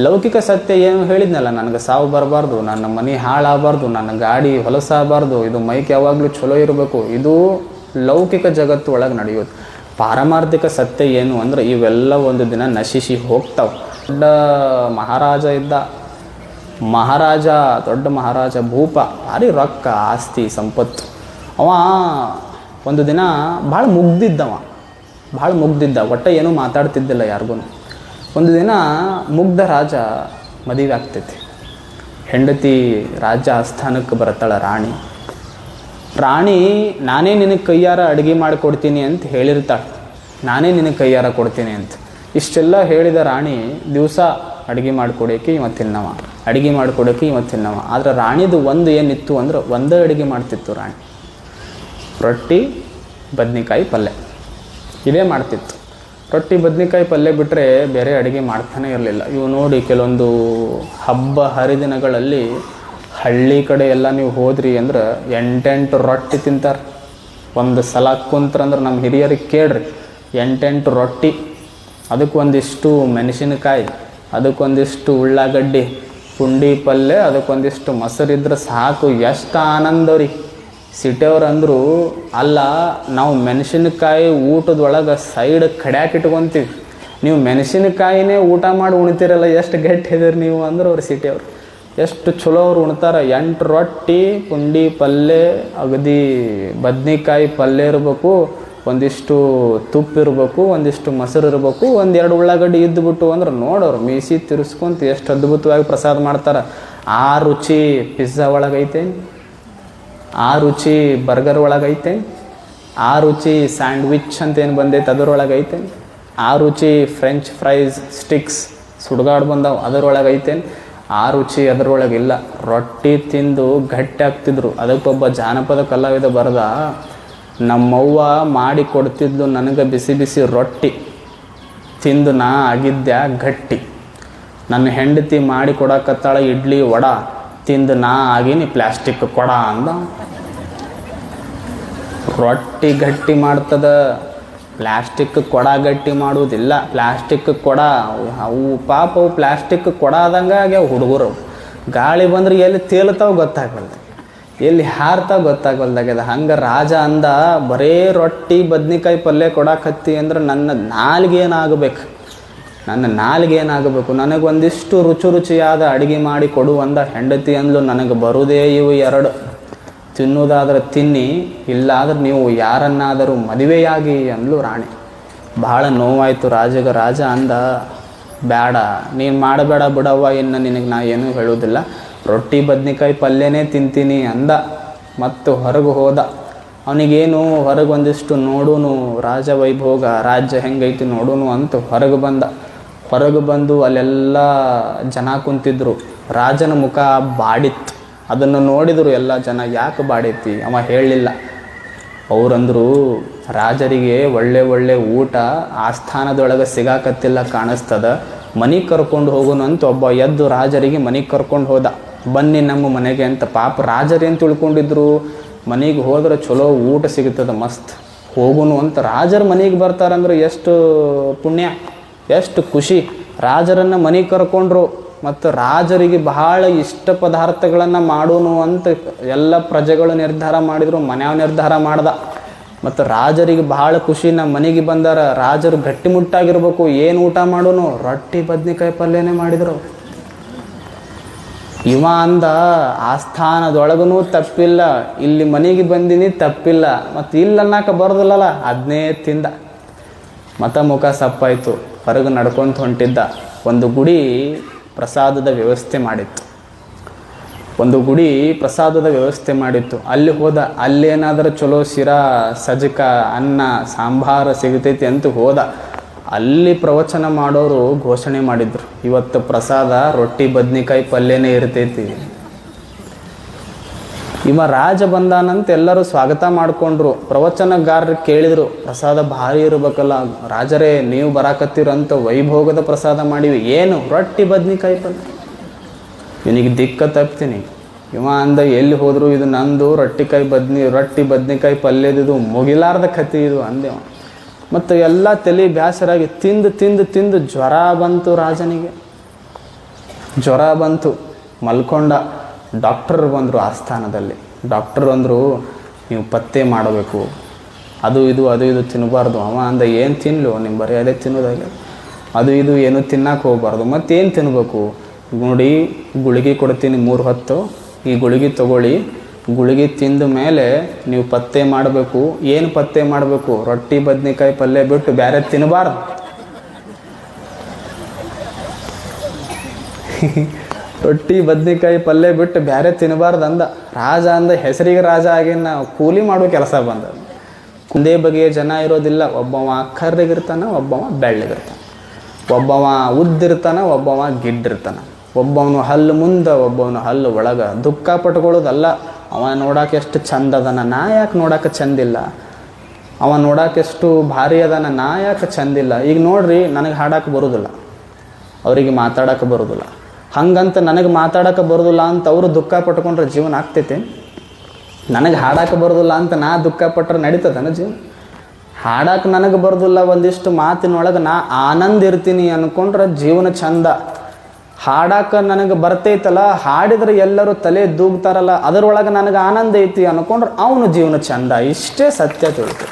ಲೌಕಿಕ ಸತ್ಯ ಏನು ಹೇಳಿದ್ನಲ್ಲ, ನನಗೆ ಸಾವು ಬರಬಾರ್ದು, ನನ್ನ ಮನೆ ಹಾಳಾಗಬಾರ್ದು, ನನ್ನ ಗಾಡಿ ಹೊಲಸಾಗಬಾರ್ದು, ಇದು ಮೈಕ್ ಯಾವಾಗಲೂ ಚಲೋ ಇರಬೇಕು. ಇದು ಲೌಕಿಕ ಜಗತ್ತು ಒಳಗೆ ನಡೆಯೋದು ಪಾರಮಾರ್ಥಿಕ ಸತ್ಯ ಏನು ಅಂದ್ರೆ ಇವೆಲ್ಲ ಒಂದು ದಿನ ನಶಿಸಿ ಹೋಗ್ತಾವೆ. ದೊಡ್ಡ ಮಹಾರಾಜ ಇದ್ದ. ಮಹಾರಾಜ, ದೊಡ್ಡ ಮಹಾರಾಜ ಭೂಪ, ಭಾರಿ ರೊಕ್ಕ, ಆಸ್ತಿ, ಸಂಪತ್ತು. ಅವ ಒಂದು ದಿನ ಭಾಳ ಮುಗ್ದಿದ್ದವ. ಭಾಳ ಮುಗ್ದಿದ್ದ. ಒಟ್ಟ ಏನೂ ಮಾತಾಡ್ತಿದ್ದಿಲ್ಲ ಯಾರಿಗೂ ಒಂದು ದಿನ ಮುಗ್ಧ ರಾಜ ಮದುವೆ ಆಗ್ತೈತಿ. ಹೆಂಡತಿ ರಾಜ ಆಸ್ಥಾನಕ್ಕೆ ಬರ್ತಾಳೆ ರಾಣಿ. ರಾಣಿ, ನಾನೇ ನಿನಗೆ ಕೈಯಾರ ಅಡುಗೆ ಮಾಡಿಕೊಡ್ತೀನಿ ಅಂತ ಹೇಳಿರ್ತಾಳೆ. ನಾನೇ ನಿನಗೆ ಕೈಯಾರ ಕೊಡ್ತೀನಿ ಅಂತ. ಇಷ್ಟೆಲ್ಲ ಹೇಳಿದ ರಾಣಿ ದಿವಸ ಅಡುಗೆ ಮಾಡಿಕೊಡೋಕೆ ಇವ ತಿನ್ನವ ಅಡುಗೆ ಮಾಡಿಕೊಡೋಕೆ ಇವ ತಿನ್ನವ ಆದರೆ ರಾಣಿದು ಒಂದು ಏನಿತ್ತು ಅಂದ್ರೆ ಒಂದೇ ಅಡುಗೆ ಮಾಡ್ತಿತ್ತು ರಾಣಿ. ರೊಟ್ಟಿ, ಬದ್ನಿಕಾಯಿ ಪಲ್ಯ. ಇದೇ ಮಾಡ್ತಿತ್ತು. ರೊಟ್ಟಿ ಬದ್ನಿಕಾಯಿ ಪಲ್ಯ ಬಿಟ್ಟರೆ ಬೇರೆ ಅಡುಗೆ ಮಾಡ್ತಾನೆ ಇರಲಿಲ್ಲ. ಇವು ನೋಡಿ ಕೆಲವೊಂದು ಹಬ್ಬ ಹರಿದಿನಗಳಲ್ಲಿ ಹಳ್ಳಿ ಕಡೆ ಎಲ್ಲ ನೀವು ಹೋದ್ರಿ ಅಂದ್ರೆ ಎಂಟೆಂಟು ರೊಟ್ಟಿ ತಿಂತಾರೆ. ಒಂದು ಸಲ ಕುಂತ್ರಂದ್ರೆ ನಮ್ಮ ಹಿರಿಯರಿಗೆ ಕೇಳ್ರಿ, ಎಂಟೆಂಟು ರೊಟ್ಟಿ, ಅದಕ್ಕೊಂದಿಷ್ಟು ಮೆಣಸಿನಕಾಯಿ, ಅದಕ್ಕೊಂದಿಷ್ಟು ಉಳ್ಳಾಗಡ್ಡಿ, ಪುಂಡಿ ಪಲ್ಯ, ಅದಕ್ಕೊಂದಿಷ್ಟು ಮೊಸರಿದ್ರೆ ಸಾಕು, ಎಷ್ಟು ಆನಂದ ರೀ ಸಿಟಿಯವ್ರು ಅಂದರು, ಅಲ್ಲ, ನಾವು ಮೆಣಸಿನಕಾಯಿ ಊಟದೊಳಗೆ ಸೈಡ್ ಕಡ್ಯಾಕೆ ಇಟ್ಕೊತೀವಿ. ನೀವು ಮೆಣಸಿನಕಾಯಿನೇ ಊಟ ಮಾಡಿ ಉಣ್ತೀರಲ್ಲ, ಎಷ್ಟು ಗಟ್ಟಿ ಇದೀರಿ ನೀವು ಅಂದ್ರೆ ಅವ್ರು ಸಿಟಿಯವ್ರು ಎಷ್ಟು ಚಲೋ ಅವ್ರು ಉಣ್ತಾರೆ. ಎಂಟು ರೊಟ್ಟಿ, ಪುಂಡಿ ಪಲ್ಯ ಅಗದಿ ಬದ್ನಿಕಾಯಿ ಪಲ್ಯ ಇರಬೇಕು, ಒಂದಿಷ್ಟು ತುಪ್ಪ ಇರಬೇಕು, ಒಂದಿಷ್ಟು ಮೊಸರು ಇರಬೇಕು ಒಂದೆರಡು ಉಳ್ಳಾಗಡ್ಡಿ ಇದ್ದುಬಿಟ್ಟು ಅಂದ್ರೆ ನೋಡೋರು ಮೀಸಿ ತಿರ್ಸ್ಕೊಂತ ಎಷ್ಟು ಅದ್ಭುತವಾಗಿ ಪ್ರಸಾದ ಮಾಡ್ತಾರೆ. ಆ ರುಚಿ ಪಿಜ್ಜಾ ಒಳಗೈತೆ. ಆ ರುಚಿ ಬರ್ಗರ್ ಒಳಗೈತೆ ಆ ರುಚಿ ಸ್ಯಾಂಡ್ವಿಚ್ ಅಂತ ಏನು ಬಂದೈತೆ ಅದರೊಳಗೈತೆ ಆ ರುಚಿ ಫ್ರೆಂಚ್ ಫ್ರೈಸ್ ಸ್ಟಿಕ್ಸ್ ಸುಡ್ಗಾಡು ಬಂದವು ಅದರೊಳಗೈತೆ ಆ ರುಚಿ ಅದರೊಳಗಿಲ್ಲ ರೊಟ್ಟಿ ತಿಂದು ಗಟ್ಟಿ ಆಗ್ತಿದ್ರು. ಅದಕ್ಕೊಬ್ಬ ಜಾನಪದ ಕಲಾವಿದ ಬರೆದ, ನಮ್ಮವ್ವ ಮಾಡಿ ಕೊಡ್ತಿದ್ಲು ನನಗೆ ಬಿಸಿ ಬಿಸಿ ರೊಟ್ಟಿ, ತಿಂದು ನಾ ಆಗಿದ್ದೆ ಗಟ್ಟಿ. ನನ್ನ ಹೆಂಡತಿ ಮಾಡಿ ಕೊಡಕತ್ತಾಳ ಇಡ್ಲಿ ವಡ, ತಿಂದು ನಾ ಆಗಿನಿ ಪ್ಲಾಸ್ಟಿಕ್ ಕೊಡ ಅಂದ. ರೊಟ್ಟಿ ಗಟ್ಟಿ ಮಾಡ್ತದ, ಪ್ಲಾಸ್ಟಿಕ್ ಕೊಡ ಗಟ್ಟಿ ಮಾಡುವುದಿಲ್ಲ. ಪ್ಲಾಸ್ಟಿಕ್ ಕೊಡ, ಅವು ಪಾಪ ಅವು ಪ್ಲಾಸ್ಟಿಕ್ ಕೊಡ ಆದಂಗೆ ಆಗ್ಯಾವ ಹುಡುಗರು. ಗಾಳಿ ಬಂದ್ರೆ ಎಲ್ಲಿ ತೇಲ್ತಾವ ಗೊತ್ತಾಗಲ್ದು. ಎಲ್ಲಿ ಹಾರ್ತಾವ ಗೊತ್ತಾಗಲ್ದಾಗ್ಯದ ಹಂಗೆ ರಾಜ ಅಂದ, ಬರೇ ರೊಟ್ಟಿ ಬದ್ನಿಕಾಯಿ ಪಲ್ಯ ಕೊಡಾಕತ್ತಿ ಅಂದ್ರೆ ನನ್ನ ನಾಲ್ಗೆ ಏನಾಗಬೇಕು? ನನ್ನ ನಾಲ್ಗೆ ಏನಾಗಬೇಕು? ನನಗೆ ಒಂದಿಷ್ಟು ರುಚಿ ರುಚಿಯಾದ ಅಡುಗೆ ಮಾಡಿ ಕೊಡು ಅಂದ ಹೆಂಡತಿ ಅಂದ್ಲು, ನನಗೆ ಬರುವುದೇ ಇವು ಎರಡು. ತಿನ್ನುವುದಾದ್ರೆ ತಿನ್ನಿ, ಇಲ್ಲಾದ್ರೆ ನೀವು ಯಾರನ್ನಾದರೂ ಮದುವೆಯಾಗಿ ಅಂದ್ಲು ರಾಣಿ. ಭಾಳ ನೋವಾಯಿತು. ರಾಜಗ, ರಾಜ ಅಂದ ಬೇಡ ನೀನು ಮಾಡಬೇಡ ಬಿಡವ್ವ, ಇನ್ನು ನಿನಗೆ ನಾ ಏನೂ ಹೇಳೋದಿಲ್ಲ ರೊಟ್ಟಿ, ಬದ್ನಿಕಾಯಿ ಪಲ್ಯನೇ ತಿಂತೀನಿ ಅಂದ. ಮತ್ತು ಹೊರಗೆ ಹೋದ. ಅವನಿಗೇನು ಹೊರಗೆ ಒಂದಿಷ್ಟು ನೋಡೂನು, ರಾಜ ವೈಭೋಗ, ರಾಜ್ಯ ಹೆಂಗೈತಿ ನೋಡೂನು ಅಂತ ಹೊರಗೆ ಬಂದ. ಹೊರಗೆ ಬಂದು ಅಲ್ಲೆಲ್ಲ ಜನ ಕುಂತಿದ್ರು. ರಾಜನ ಮುಖ ಬಾಡಿತ್ತು. ಅದನ್ನು ನೋಡಿದರು ಎಲ್ಲ ಜನ, ಯಾಕೆ ಬಾಡೈತಿ? ಅವ ಹೇಳಲಿಲ್ಲ ಅವರಂದರು, ರಾಜರಿಗೆ ಒಳ್ಳೆ ಒಳ್ಳೆ ಊಟ ಆಸ್ಥಾನದೊಳಗೆ ಸಿಗಾಕತ್ತಿಲ್ಲ ಕಾಣಿಸ್ತದ. ಮನೆಗೆ ಕರ್ಕೊಂಡು ಹೋಗೋನು ಅಂತ ಒಬ್ಬ ಎದ್ದು ರಾಜರಿಗೆ ಮನೆಗೆ ಕರ್ಕೊಂಡು ಹೋದ. ಬನ್ನಿ ನಮ್ಮ ಮನೆಗೆ ಅಂತ ಪಾಪ ರಾಜರೇನು ತಿಳ್ಕೊಂಡಿದ್ರು? ಮನೆಗೆ ಹೋದ್ರೆ ಚಲೋ ಊಟ ಸಿಗುತ್ತದೆ, ಮಸ್ತ್. ಹೋಗುನು ಅಂತ ರಾಜರ ಮನೆಗೆ ಬರ್ತಾರಂದ್ರೆ ಎಷ್ಟು ಪುಣ್ಯ, ಎಷ್ಟು ಖುಷಿ. ರಾಜರನ್ನು ಮನೆಗೆ ಕರ್ಕೊಂಡ್ರು. ಮತ್ತು ರಾಜರಿಗೆ ಬಹಳ ಇಷ್ಟ ಪದಾರ್ಥಗಳನ್ನು ಮಾಡೋನು ಅಂತ ಎಲ್ಲ ಪ್ರಜೆಗಳು ನಿರ್ಧಾರ ಮಾಡಿದರು, ಮನೆಯವ ನಿರ್ಧಾರ ಮಾಡ್ದ. ಮತ್ತು ರಾಜರಿಗೆ ಬಹಳ ಖುಷಿ ನಮ್ಮ ಮನೆಗೆ ಬಂದಾರ. ರಾಜರು ಗಟ್ಟಿಮುಟ್ಟಾಗಿರ್ಬೇಕು ಏನು ಊಟ ಮಾಡೋನು? ರೊಟ್ಟಿ, ಬದ್ನಿಕಾಯಿ ಪಲ್ಯನೇ ಮಾಡಿದರು. ಇವ ಅಂದ ಆಸ್ಥಾನದೊಳಗೂ ತಪ್ಪಿಲ್ಲ, ಇಲ್ಲಿ ಮನೆಗೆ ಬಂದಿನಿ ತಪ್ಪಿಲ್ಲ. ಮತ್ತು ಇಲ್ಲ ಅನ್ನಕ ಬರೋದಿಲ್ಲಲ್ಲ ಅದನ್ನೇ ತಿಂದ. ಮತ ಮುಖ ಸಪ್ಪಾಯಿತು, ಹೊರಗೆ ನಡ್ಕೊತ ಹೊಂಟಿದ್ದ. ಒಂದು ಗುಡಿ ಪ್ರಸಾದದ ವ್ಯವಸ್ಥೆ ಮಾಡಿತ್ತು. ಒಂದು ಗುಡಿ ಪ್ರಸಾದದ ವ್ಯವಸ್ಥೆ ಮಾಡಿತ್ತು. ಅಲ್ಲಿ ಹೋದ ಅಲ್ಲೇನಾದರೂ ಚಲೋ ಶಿರಾ ಸಜಕ ಅನ್ನ, ಸಾಂಬಾರ ಸಿಗತೈತಿ ಅಂತ ಹೋದ. ಅಲ್ಲಿ ಪ್ರವಚನ ಮಾಡೋರು ಘೋಷಣೆ ಮಾಡಿದ್ರು. ಇವತ್ತು ಪ್ರಸಾದ ರೊಟ್ಟಿ ಬದ್ನಿಕಾಯಿ ಪಲ್ಯನೇ ಇರ್ತೈತಿ. ಇವ ರಾಜ ಬಂದಾನಂತ ಎಲ್ಲರೂ ಸ್ವಾಗತ ಮಾಡಿಕೊಂಡ್ರು. ಪ್ರವಚನಗಾರರು ಕೇಳಿದರು, ಪ್ರಸಾದ ಭಾರಿ ಇರಬೇಕಲ್ಲ, ರಾಜರೇ, ನೀವು ಬರಾಕತ್ತೀರಂತ ವೈಭೋಗದ ಪ್ರಸಾದ ಮಾಡಿವಿ. ಏನು? ರೊಟ್ಟಿ, ಬದ್ನಿಕಾಯಿ ಪಲ್ಯ? ಇವನಿಗೆ ದಿಕ್ಕ ತಪ್ತೀನಿ. ಇವ ಅಂದ ಎಲ್ಲಿ ಹೋದ್ರು ಇದು ನಂದು ರೊಟ್ಟಿಕಾಯಿ ಬದ್ನಿ, ರೊಟ್ಟಿ, ಬದ್ನಿಕಾಯಿ ಪಲ್ಯದಿದು ಮುಗಿಲಾರ್ದ ಕತಿ ಇದು ಅಂದೆವ ಮತ್ತು ಎಲ್ಲ ತಲೆ ಬ್ಯಾಸರಾಗಿ ತಿಂದು ತಿಂದು ತಿಂದು ಜ್ವರ ಬಂತು ರಾಜನಿಗೆ. ಜ್ವರ ಬಂತು, ಮಲ್ಕೊಂಡ. ಡಾಕ್ಟರ್ ಬಂದರು ಸ್ಥಾನದಲ್ಲಿ ಡಾಕ್ಟರ್ ಅಂದರು, ನೀವು ಪತ್ತೆ ಮಾಡಬೇಕು. ಅದು ಇದು ಅದು ಇದು ತಿನ್ನಬಾರ್ದು ಅವ ಅಂದ, ಏನು ತಿನ್ನಲು ನಿಮ್ಮ ಬರೀ ಅದೇ ತಿನ್ನೋದಾಗಲಿ. ಅದು ಇದು, ಏನು ತಿನ್ನಕ್ಕೆ ಹೋಗ್ಬಾರ್ದು. ಮತ್ತೇನು ತಿನ್ನಬೇಕು ನೋಡಿ, ಗುಳಿಗೆ ಕೊಡ್ತೀನಿ ಮೂರು ಹೊತ್ತು. ಈ ಗುಳಿಗೆ ತಗೊಳ್ಳಿ. ಗುಳಿಗೆ ತಿಂದ ಮೇಲೆ ನೀವು ಪತ್ತೆ ಮಾಡಬೇಕು. ಏನು ಪತ್ತೆ ಮಾಡಬೇಕು? ರೊಟ್ಟಿ, ಬದ್ನೆಕಾಯಿ, ಪಲ್ಯ ಬಿಟ್ಟು ಬೇರೆ ತಿನ್ನಬಾರ್ದು ರೊಟ್ಟಿ, ಬದ್ನಿಕಾಯಿ, ಪಲ್ಯ ಬಿಟ್ಟು ಬೇರೆ ತಿನ್ನಬಾರ್ದು ಅಂದ ರಾಜ ಅಂದ ಹೆಸರಿಗೆ ರಾಜ ಆಗಿನ ಕೂಲಿ ಮಾಡುವ ಕೆಲಸ ಬಂದ. ಒಂದೇ ಬಗೆಯ ಜನ ಇರೋದಿಲ್ಲ, ಒಬ್ಬವ ಕರ್ರಿಗಿರ್ತಾನ, ಒಬ್ಬವ ಬೆಳ್ಳಗಿರ್ತಾನೆ. ಒಬ್ಬವ ಉದ್ದಿರ್ತಾನ, ಒಬ್ಬವ ಗಿಡ್ಡಿರ್ತಾನ. ಒಬ್ಬವನು ಹಲ್ಲು ಮುಂದೆ, ಒಬ್ಬವನು ಹಲ್ಲು ಒಳಗೆ. ದುಃಖ ಪಟ್ಕೊಳ್ಳೋದಲ್ಲ, ಅವ ನೋಡಕ್ಕೆ ಎಷ್ಟು ಚಂದ ಅದನ, ನಾ ಯಾಕೆ ನೋಡಕ್ಕೆ ಚಂದಿಲ್ಲ ಅವ ನೋಡಕ್ಕೆ ಎಷ್ಟು ಭಾರಿ ಅದಾನ, ನಾ ಯಾಕೆ ಚಂದಿಲ್ಲ ಈಗ ನೋಡ್ರಿ, ನನಗೆ ಹಾಡಕ್ಕೆ ಬರೋದಿಲ್ಲ. ಅವರಿಗೆ ಮಾತಾಡಕ್ಕೆ ಬರೋದಿಲ್ಲ. ಹಂಗಂತ ನನಗೆ ಮಾತಾಡೋಕೆ ಬರೋದಿಲ್ಲ ಅಂತ ಅವರು ದುಃಖ ಪಟ್ಕೊಂಡ್ರೆ ಜೀವನ ಆಗ್ತೈತೆ. ನನಗೆ ಹಾಡಕ್ಕೆ ಬರೋದಿಲ್ಲ ಅಂತ ನಾ ದುಃಖ ಪಟ್ರೆ ನಡೀತದನ ಜೀವನ. ಹಾಡಕ್ಕೆ ನನಗೆ ಬರೋದಿಲ್ಲ ಒಂದಿಷ್ಟು ಮಾತಿನೊಳಗೆ ನಾ ಆನಂದ ಇರ್ತೀನಿ ಅಂದ್ಕೊಂಡ್ರೆ ಜೀವನ ಚಂದ. ಹಾಡಕ್ಕೆ ನನಗೆ ಬರ್ತೈತಲ್ಲ, ಹಾಡಿದ್ರೆ ಎಲ್ಲರೂ ತಲೆ ದೂಗ್ತಾರಲ್ಲ, ಅದರೊಳಗೆ ನನಗೆ ಆನಂದ ಐತಿ ಅಂದ್ಕೊಂಡ್ರೆ ಅವನು ಜೀವನ ಚಂದ. ಇಷ್ಟೇ ಸತ್ಯ ತಿಳ್ಕೊ.